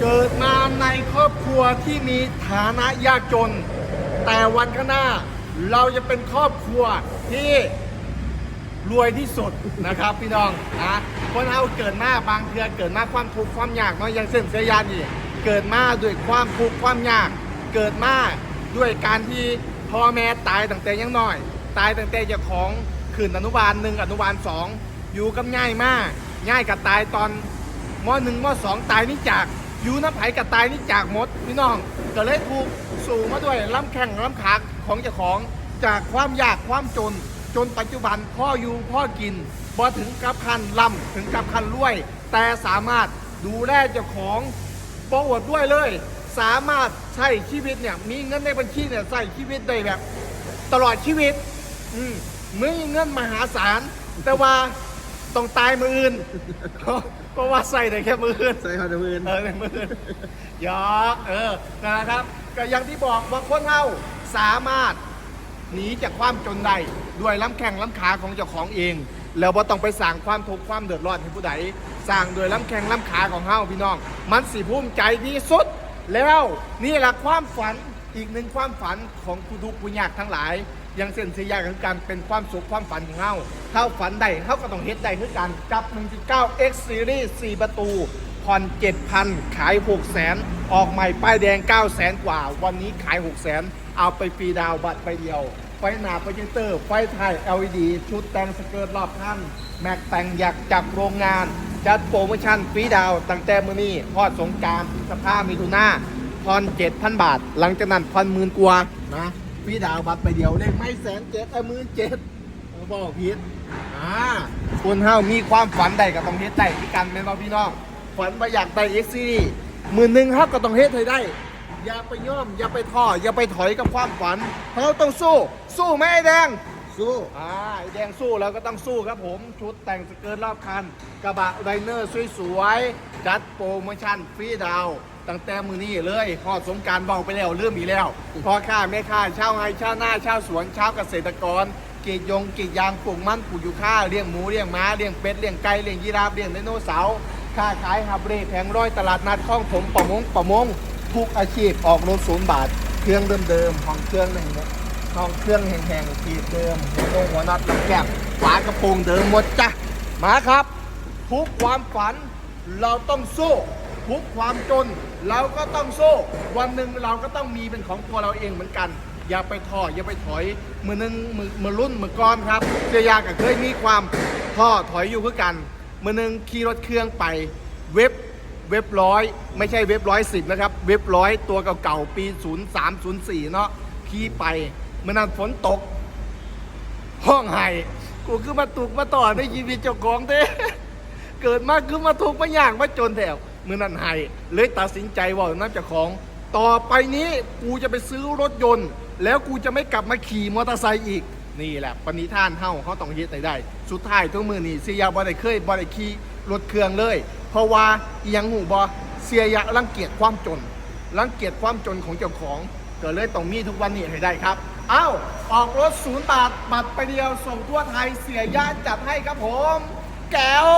เกิดมาในครอบครัวที่มีฐานะยากจน แต่วันข้างหน้า เราจะเป็นครอบครัวที่รวยที่สุดนะครับพี่น้องนะคนเราเกิดมาบางเทือเกิดมาความทุกข์ความยากเนาะอย่างเส้นเสียยานนี่เกิดมาด้วยความทุกข์ความยาก เกิดมาด้วยการที่พ่อแม่ตายตั้งแต่ยังน้อย ตายตั้งแต่เจ้าของขืนอนุบาลหนึ่งอนุบาลสองอยู่กับง่ายมาก ง่ายกับตายตอนมหนึ่งมสองตายนี่จาก ยูน้ำไผ่กับตายนี่จากหมดพี่น้องก็เลยถูกสู่มาด้วยล้ำแข่งล้ำขาของเจ้าของจากความยากความจน จนปัจจุบันพ่ออยู่พ่อกินบ่ถึงกับคันล่ำถึงกับคันรวย แต่สามารถดูแลเจ้าของปรโมทด้วยเลย สามารถใช้ชีวิตเนี่ยมีเงินในบัญชีเนี่ยใส่ชีวิตได้แบบ ตลอดชีวิต อืมมีเงินมหาศาลแต่ว่า ต้องตายมืออื่น เพราะเพราะว่าใส่ได้แค่มืออื่น ใส่ฮอดมือนเออในมืออื่นหยอกเออนะครับก็อย่างที่บอกว่าคนเราสามารถหนีจากความจนได้ด้วยล้ำแข้งล้ำขาของเจ้าของเอง แล้วว่าต้องไปสร้างความทุกข์ความเดือดร้อนให้ผู้ใดสร้างโดวยล้ำแข้งล้ำขาของเฮาพี่น้อง มันสิภูมิใจที่สุด แล้วนี่แหละความฝันอีกหนึ่งความฝันของผู้ทุกข์ผู้ยากทั้งหลาย อย่างเส้นเสียยาคือการเป็นความสุขความฝันของเฮาเฮาฝันได้เฮาก็ต้องเฮ็ดได้คือกันกับ 1.9 X Series 4 ประตูผ่อน7,000 ขาย 600,000 ออกใหม่ป้ายแดง 900,000 กว่า วันนี้ขาย 600,000 เอาไปฟรีดาวบัตรไปเดียว ไฟหนาโปรเจคเตอร์ ไฟถ่าย LED ชุดแต่งสเกิร์ตรอบคันแม็กแต่งอยากจากโรงงาน จัดโปรโมชั่นฟรีดาวตั้งแต่มื้อนี้พอดสงการสภาพมิถุนาผ่อน7,000 บาท หลังจากนั้นผ่อนหมื่นกว่านะ ฟรีดาวบัตรไปเดียวเลขไม่แสนเจ็ดเออหมื่นเจ็ดบอกผิดอ่าคนเฮามีความฝันใดก็ต้องเฮ็ดได้ที่กันแม่นบ่พี่น้องฝันว่าอยากได้เอ็กซีหมื่นหนึ่งครับก็ต้องเฮ็ดให้ได้ อย่าไปย่อม อย่าไปท้ออย่าไปถอยกับความฝันเราต้องสู้ สู้ไหมไอ้แดงสู้อ่าไอ้แดงสู้แล้วก็ต้องสู้ครับผม ชุดแต่งสเกิร์ตรอบคัน กระบะไดเนอร์สวยๆจัดโปรโมชั่นฟรีดาว ตั้งแต่มือนี้เลยพอสงการบอกไปแล้วเรื่องอีแล้วพอค่าแม่ค่าเช่าวไฮชาหน้าเช่าสวนเช่าเกษตรกรกีดยงกีดยางปลูกมันปลูกยูค่าเลี้ยงหมูเลี้ยงม้าเลี้ยงเป็ดเลี้ยงไก่เลี้ยงยีราฟเลี้ยงไดโนเสาร์ค้าขายฮับเร่แผงร้อยตลาดนัดข้องผมประมงประมงทุกอาชีพออกรถศูนย์บาท เครื่องเดิมๆห้องเครื่องหนึ่งเนี่ยห้องเครื่องแห้งๆทีเดิมหัวโนหัวน็อตแก้มฝากระโปรงเดิมหมดจ้ะมาครับ ทุกความฝันเราต้องสู้ ทุกความจนเราก็ต้องสู้วันหนึ่งเราก็ต้องมีเป็นของตัวเราเองเหมือนกัน อย่าไปท้ออย่าไปถอยมือหนึงมือมือรุ่นมือก้อนครับเจียากับเคยมีความท้อถอยอยู่คือกันมือหนึงขี่รถเครื่องไปเว็บเว็บร้อยไม่ใช่เว็บร้อยสิบนะครับ เว็บร้อยตัวเก่าๆปี 0 3 0 4 เนาะขี่ไปเมื่อนั้นฝนตก ห้องไห้กูคือมาตุกมาต่อในชีวิตเจ้าของเด้เกิดมาคือมาทุกข์มาอย่างมาจนแถว มื่อนั้นไห้เลยตัดสินใจว่าน้ำเจ้าของ ต่อไปนี้กูจะไปซื้อรถยนต์ แล้วกูจะไม่กลับมาขี่มอเตอร์ไซค์อีกนี่แหละปณิธานเฮาเขาต้องเฮ็ดให้ได้ สุดท้ายทุกมือนี่เสียยาบ่ได้เคยบ่ได้ขี่รถเครื่องเลย เพราะว่าอียังหูบ่เสียยารังเกียจความจนรังเกียจความจนของเจ้าของก็เลยต้องมีทุกวันนี้ให้ได้ครับอ้าวออกรถศูนย์บาทบัตรไปเดียวส่งทั่วไทยเสียยาจัดให้ครับผม แก้ว